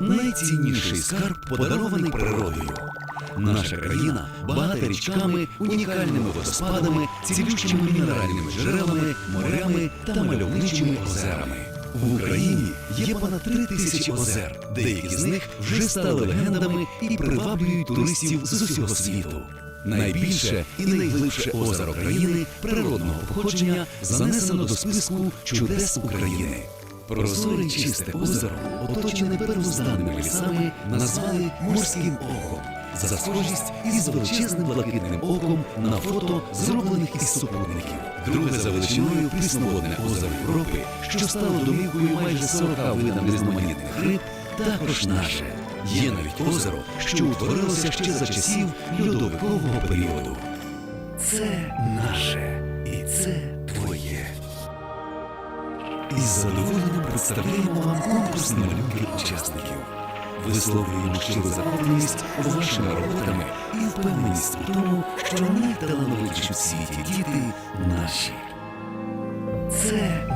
найцінніший скарб, подарований природою. Наша країна багата річками, унікальними водоспадами, цілющими мінеральними джерелами, морями та мальовничими озерами. В Україні є понад три тисячі озер, деякі з них вже стали легендами і приваблюють туристів з усього світу. Найбільше і найглибше озеро країни природного походження занесено до списку чудес України. Прозоре чисте озеро, оточене первозданними лісами, назвали морським оком за схожість із величезним блакитним оком на фото, зроблених із супутників. Друге за величиною прісноводне озеро Європи, що стало домівкою майже 40 видам різноманітних риб, також наше. Є навіть озеро, що утворилося ще за часів льодовикового періоду. Це наше і це твоє. Із задоволенням представляємо вам конкурс на малюнки учасників. Висловлюємо щиру захопленість вашими роботами і впевненість у тому, що найталановитіші в світі діти наші. Це